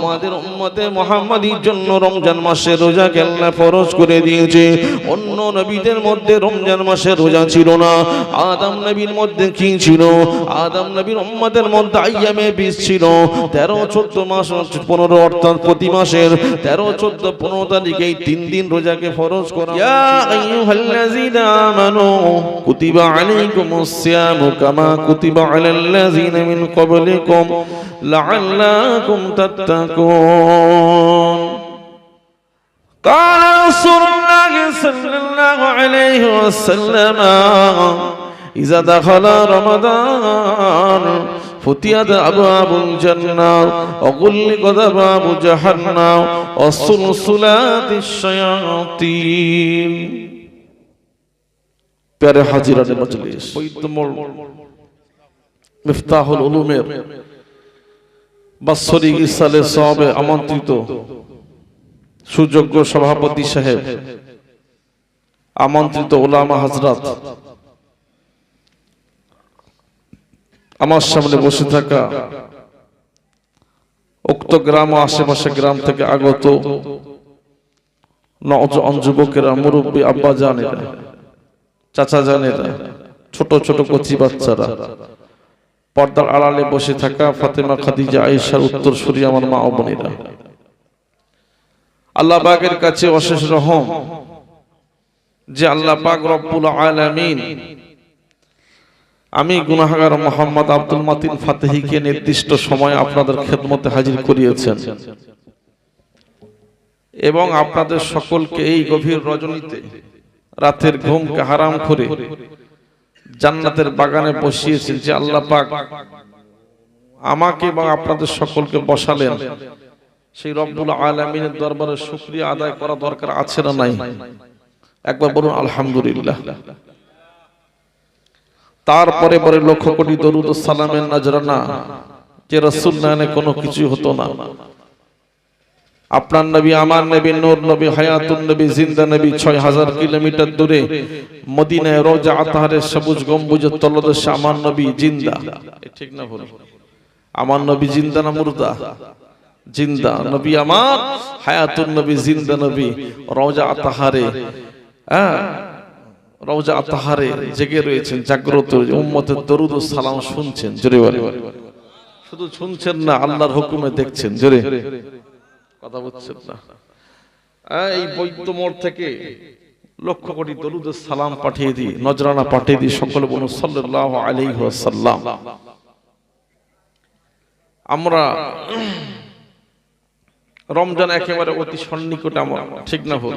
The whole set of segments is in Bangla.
আমাদের উম্মতে মুহাম্মাদির জন্য রমজান মাসে রোজা আল্লাহ ফরজ করে দিয়েছে। অন্য নবীদের মধ্যে রমজান মাসে রোজা ছিল না। আদম নবীর মধ্যে কি ছিল? আদম নবীর উম্মতের মধ্যে আইয়ামে বিশ ছিল। তেরো চোদ্দ মাস পনেরো অর্থাৎ প্রতি মাসের তেরো চোদ্দ পনেরো তারিখে এই তিন দিন রোজাকে ফরজ করা ইয়া আইয়ুহাল্লাযীনা আমানু কুতিবা আলাইকুমুস সিয়ামু কামা কুতিবা আলাল্লাযীনা মিন ক্বাবলিকুম লাআল্লাকুম তাত্তাকুন। قال رسول الله صلى الله عليه وسلم إذا دخل رمضان فتيت أبواب الجنة وغلقت أبواب جهنم وسلسلات الشياطين প্যারে হাজিরানের মজলিস বৈদ্যমল মিফতাহুল উলুমের বাৎসরিক ইসালে সবে আমন্ত্রিত সুযোগ্য সভাপতি সাহেব, আমন্ত্রিত ওলামা হাজরাত আমার সামনে বসে থাকা উক্ত গ্রাম ও আশেপাশে গ্রাম থেকে আগত নজন যুবকেরা, মুরব্বী আব্বা জানেরা, চাচা জানেরা, ছোট ছোট কচি বাচ্চারা পর্দার আড়ালে বসে থাকা ফাতেমা খাদিজা আয়েশার উত্তর সুরি আমার মা ও বোনেরা। আল্লাহ পাকের কাছে অশেষ রহম যে আল্লাহ পাক রব্বুল আলামিন আমি গুনাহগার মোহাম্মদ আব্দুল মাতিন ফাতেহিকে নির্দিষ্ট সময় আপনাদের খেদমতে হাজির করিয়েছেন। এবং আপনাদের সকলকে এই গভীর রজনীতে রাতের ঘুমকে হারাম করে জান্নাতের বাগানে বসিয়েছেন যে আল্লাহ পাক আমাকে এবং আপনাদের সকলকে বসালেন। সেই রব্বুল আলমিনের দরবারে শুক্রিয়া আদায় করা দরকার আছে না নাই? একবার বলুন, আলহামদুলিল্লাহ। তারপরে পরে লক্ষ কোটি দরুদ সালামের নজরানা, যে রসুল নায়নে কোনো কিছু হতো না। আপনার নবী, আমার নবী, নূর নবী, হায়াতুন নবী, জিন্দা নবী, ছয় হাজার কিলোমিটার দূরে মদিনায় রোজা আতাহারের সবুজ গম্বুজের তলদেশে আমার নবী জিন্দা। ঠিক না ভুল? আমার নবী জিন্দা না মুর্দা? জিন্দা। নবী আমার হায়াতুন নবী, জিন্দা নবী রওজা আতাহারে হ্যাঁ? রওজা আতাহারে জেগে রয়েছেন, জাগ্রত, উম্মতের দরুদ ও সালাম শুনছেন, জোরে শুধু শুনছেন না, আল্লাহর হুকুমে দেখছেন, জোরে। কথা বলছেন না? হ্যাঁ, এই বৈদ্য মোড় থেকে লক্ষ কোটি দরুদ ও সালাম পাঠিয়ে দিই নজরানা পাঠিয়ে দিই সকলে বলুন সাল্লাল্লাহু আলাইহি ওয়াসাল্লাম। আমরা রমজান একেবারে অতি সন্নিকটে আমার ঠিক না ভুল?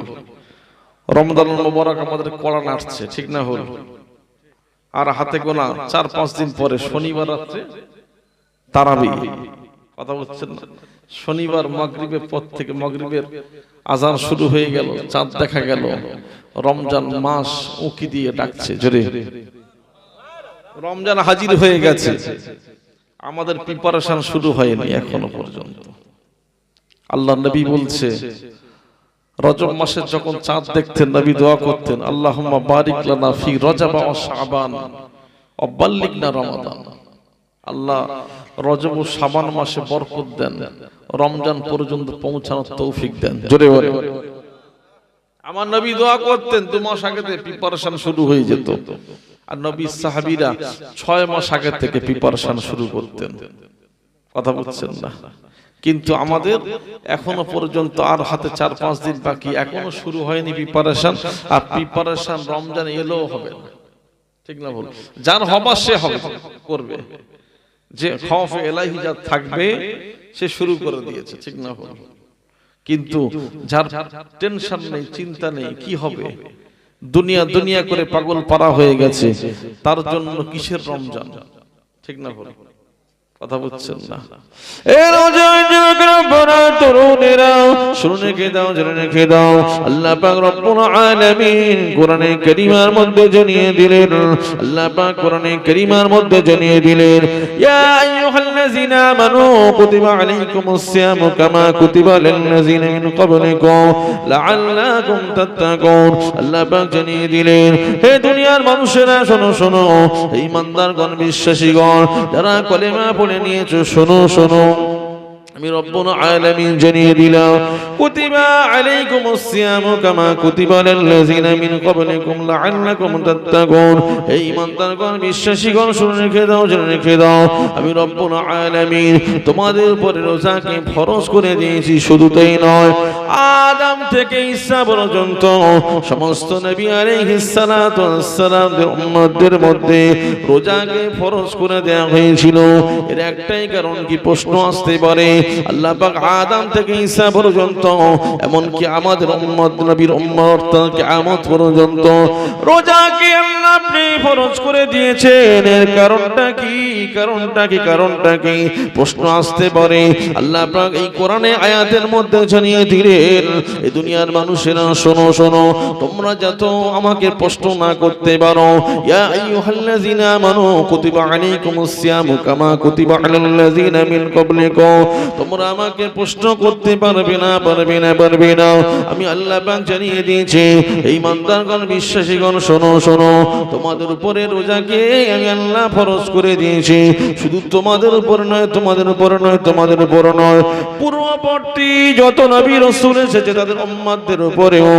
রমজান মোবারক আমাদের কড়া নাড়ছে ঠিক না ভুল? আর হাতে গোনা চার পাঁচ দিন পরে শনিবার রাত্রে তারাবি কথা বলছেন না? শনিবার মগরিবের পর থেকে মগরিবের আজান শুরু হয়ে গেল, চাঁদ দেখা গেল। রমজান মাস উকি দিয়ে ডাকছে, জোরে। রমজান হাজির হয়ে গেছে। আমাদের প্রিপারেশন শুরু হয়নি এখনও পর্যন্ত। আল্লাহ নবী বলছে, রজব মাসে যখন চাঁদ দেখতেন, নবী দোয়া করতেন, আল্লাহুম্মা বারিক লানা ফি রজব ওয়া শাবান, ওয়া বাল্লিগনা রমাদান। আল্লাহ রজব ও শাবান মাসে বরকত দেন। রমজান পর্যন্ত পৌঁছানোর তৌফিক দেন। জোরে বলে আমার নবী দোয়া করতেন দু মাস আগে থেকে প্রিপারেশন শুরু হয়ে যেত। আর নবী সাহাবীরা ছয় মাস আগে থেকে প্রিপারেশন শুরু করতেন। কথা বলছেন না? কিন্তু আমাদের এখনও পর্যন্ত আর হাতে চার পাঁচ দিন বাকি এখনও শুরু হয়নি প্রিপারেশন আর প্রিপারেশন রমজান এলেও হবে না। ঠিক না বল? যার হবার সে হবে করবে। যে খফ এলাহি যা থাকবে সে শুরু করে দিয়েছে ঠিক না বল কিন্তু যার টেনশন নেই চিন্তা নেই কি হবে? দুনিয়া দুনিয়া করে পাগল পারা হয়ে গেছে তার জন্য কিসের রমজান? ঠিক না বল কথা বুঝছেন না। এ রোজার যুগরা বড় তরুণেরা শুনে কে দাও জেনে কে দাও। আল্লাহ পাক রব্বুল আলামিন কোরআনে কারীমার মধ্যে জানিয়ে দিলেন। আল্লাহ পাক কোরআনে কারীমার মধ্যে জানিয়ে দিলেন ইয়া আইয়ুহাল্লাযিনা আমানু কুতিবা আলাইকুমুস সিয়ামু কামা কুতিবা লিল্লাযিনা মিন ক্বাবলিকুম লাআল্লাকুম তাত্তাকুন। আল্লাহ পাক জানিয়ে দিলেন, হে দুনিয়ার মানুষেরা, শোনো শোনো ইমানদারগণ বিশ্বাসীগণ, যারা কলেমা পড়ে নিয়েছো, শোনো শোনো। আমি রব্বুল আলামিন জানিয়ে দিলাম কুতিবা আলাইকুমুস সিয়ামু কামা কুতিবা আলাল্লাযিনা মিন ক্বাবলিকুম লাআল্লাকুম তাত্তাকুন। এই ইমানদারগণ বিশ্বাসীগণ শুনে রেখে দাও জেনে রেখে দাও আমি রব্বুল আলামিন তোমাদের উপরে রোজাকে ফরজ করে দিয়েছি শুধু তাই নয় আদম থেকে ঈসা পর্যন্ত সমস্ত নবী আলাইহিস সালাতু ওয়াস সালামদের উম্মতদের মধ্যে রোজাকে ফরজ করে দেওয়া হয়েছিল। এর একটাই কারণ কি? প্রশ্ন আসতে পারে আল্লাহ পাক আদম থেকে ঈসা পর্যন্ত, এমনকি আমাদের উম্মত নবীর উম্মত কিয়ামত পর্যন্ত রোজাকে আল্লাহ আপনি ফরজ করে দিয়েছেন। এর কারণটা কি? কারণটা কি? কারণটা কি? প্রশ্ন আসতে পারে। আল্লাহ পাক এই কোরআনে আয়াতের মধ্যে জানিয়ে দিলেন এই দুনিয়ার মানুষেরা, শোনো শোনো, তোমরা যত আমাকে প্রশ্ন না করতে পারো, ইয়া আইয়ুহাল্লাযিনা আমানু কুতিবা আলাইকুমুস সিয়ামু কামা কুতিবা আলাল্লাযিনা মিন ক্বাবলিকুম তোমরা আমাকে প্রশ্ন করতে পারবে না পারবে না পারবে না। আমি আল্লাহ জানিয়ে দিয়েছি, এই মান্দারগণ বিশ্বাসীগণ, শোনো শোনো, তোমাদের উপরে রোজাকে আমি আল্লাহ ফরজ করে দিয়েছি। শুধু তোমাদের উপর নয়, তোমাদের উপর নয়, তোমাদের উপর নয়। পূর্ববর্তী যত নবী রসুল এসেছে, তাদের উম্মাদের উপরেও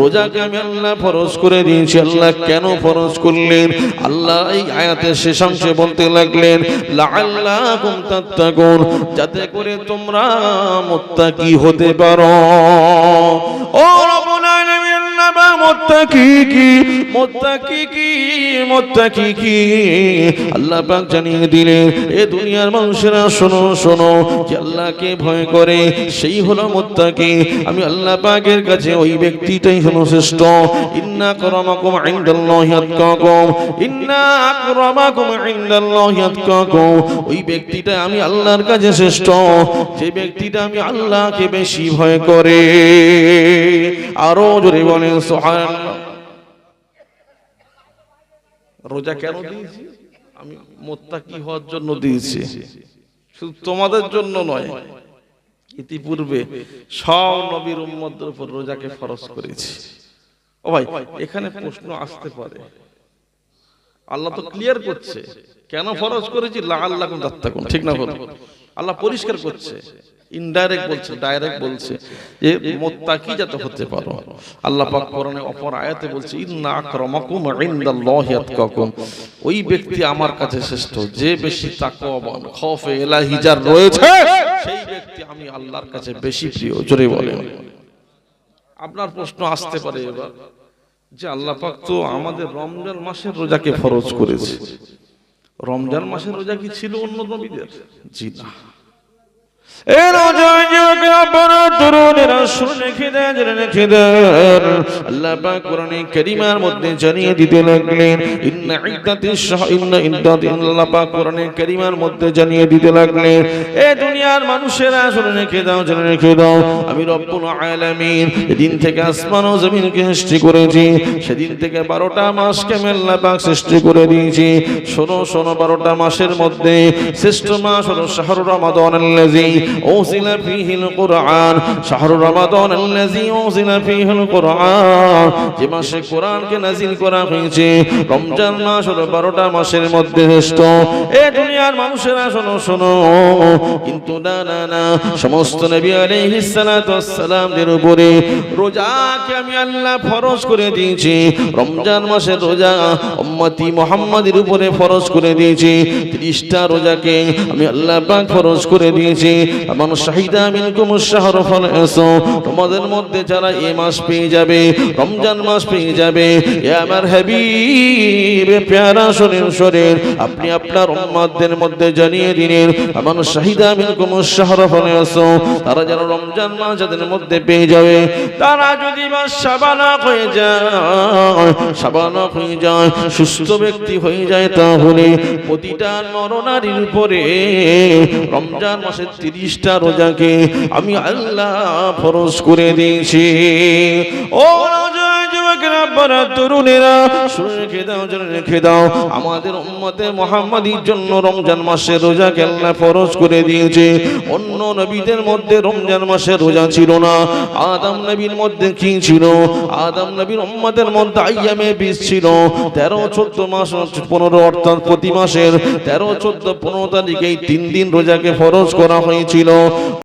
রোজাকে আমি আল্লাহ ফরজ করে দিয়েছি। আল্লাহ কেন ফরজ করলেন? আল্লাহ এই আয়াতের শেষাংশে বলতে লাগলেন, লাআল্লাকুম যাতে করে তোমরা মোত্তাকি হতে পারো। ও আল্লাহ পাক জানিয়ে দিলেন, এ দুনিয়ার মানুষেরা, শোনো শোনো, যে আল্লাহকে ভয় করে, সেই হলো আমি আল্লাহ পাকের কাছে ওই ব্যক্তিটাই শ্রেষ্ঠ। ইন্না আতকাকুম। ওই ব্যক্তিটা আমি আল্লাহর কাছে শ্রেষ্ঠ। যে ব্যক্তিটা আমি আল্লাহকে বেশি ভয় করে। আরও জোরে বলেন রোজা কেন দিয়েছি? আমি মোত্তাকি হওয়ার জন্য দিয়েছি। শুধু তোমাদের জন্য নয়, ইতিপূর্বে সব নবীর উম্মদের উপর রোজাকে ফরজ করেছি। ও ভাই, এখানে প্রশ্ন আসতে পারে। আল্লাহ তো ক্লিয়ার করছে। কেন ফরজ করেছি? আল্লাহ দাত্তাকুন ঠিক না বলো? আল্লাহ পরিষ্কার করছে। ইনডাইরেক্ট বলছে ডাইরেক্ট বলছে যে মোত্তাকি যাতে হতে পারো। আল্লাহ পাক কোরআনে অপর আয়াতে বলছে, ইন্না আকরামাকুম ইনদাল্লাহি আতকাকুম। ওই ব্যক্তি আমার কাছে শ্রেষ্ঠ, যে বেশি তাকওয়াবান খৌফে ইলাহি যার রয়েছে, সেই ব্যক্তি আমি আল্লাহর কাছে বেশি প্রিয়, জোরে বলেন। আপনার প্রশ্ন আসতে পারে এবার, যে আল্লাহ পাক তো আমাদের রমজান মাসের রোজাকে ফরজ করেছে। রমজান মাসের রোজা কি ছিল অন্য নবীদের? জি না। মধ্যে জানিয়ে দিতে লাগলেন, ইন্না মধ্যে জানিয়ে দিতে লাগলেন, এ দুনিয়ার মানুষেরা শুনে রেখে জেনে রেখে দাও আমি রব্বুল আলামিন যেদিন থেকে আসমান ও জমিনকে সৃষ্টি করেছি, সেদিন থেকে বারোটা মাসকে আল্লাহ পাক সৃষ্টি করে দিয়েছি। শোনো শোনো, বারোটা মাসের মধ্যে শ্রেষ্ঠ মাস হলো শাহরুর রমাদান আল্লাযী أوزل فيه القرآن شهر رمضان الذي أوزل فيه القرآن যে মাসে কোরআনকে নাজিল করা হয়েছে রমজান মাস হলো বারোটা মাসের মধ্যে শ্রেষ্ঠ এ দুনিয়ার মানুষেরা শোনো শোনো কিন্তু না না না সমস্ত নবী আলাইহিস সালাতু ওয়াস সালামদের উপরে রোজাকে আমি আল্লাহ ফরজ করে দিয়েছি রমজান মাসের রোজা উম্মতি মুহাম্মাদের উপরে ফরজ করে দিয়েছি 30টা রোজাকে আমি আল্লাহ পাক ফরজ করে দিয়েছি এমন শাহিদা মিনকুম শাহর ফল এসো। তোমাদের মধ্যে যারা এই মাস পেয়ে যাবে, রমজান মাস পেয়ে যাবে, এ আমার হাবিব প্যারা শরীর শরীর, আপনি আপনার উম্মাদের মধ্যে জানিয়ে দিলেন, এমন শাহিদা মিনকুম শাহর ফল এসো। তারা যেন রমজান মাস যাদের মধ্যে পেয়ে যাবে, তারা যদি বা সাবানক হয়ে যায় সাবানক হয়ে যায়, সুস্থ ব্যক্তি হয়ে যায়, তাহলে প্রতিটা নরনারীর উপরে রমজান মাসের তিরিশটা রোজাকে আমি আল্লাহ ফরজ করে দিয়েছি। ও আপনারা তরুণেরা, শুনে রেখে দাও, জেনে রেখে দাও। আমাদের উম্মতে মোহাম্মদীর জন্য রমজান মাসে রোজাকে আল্লাহ ফরজ করে দিয়েছে। অন্য নবীদের মধ্যে রমজান মাসে রোজা ছিল না। আদম নবীর মধ্যে কি ছিল? আদম নবীর উম্মতের মধ্যে আইয়ামে বিশ ছিল। তেরো, চোদ্দ মাস, পনেরো, অর্থাৎ প্রতি মাসের তেরো, চোদ্দ, পনেরো তারিখে তিন দিন রোজাকে ফরজ করা হয়েছিল।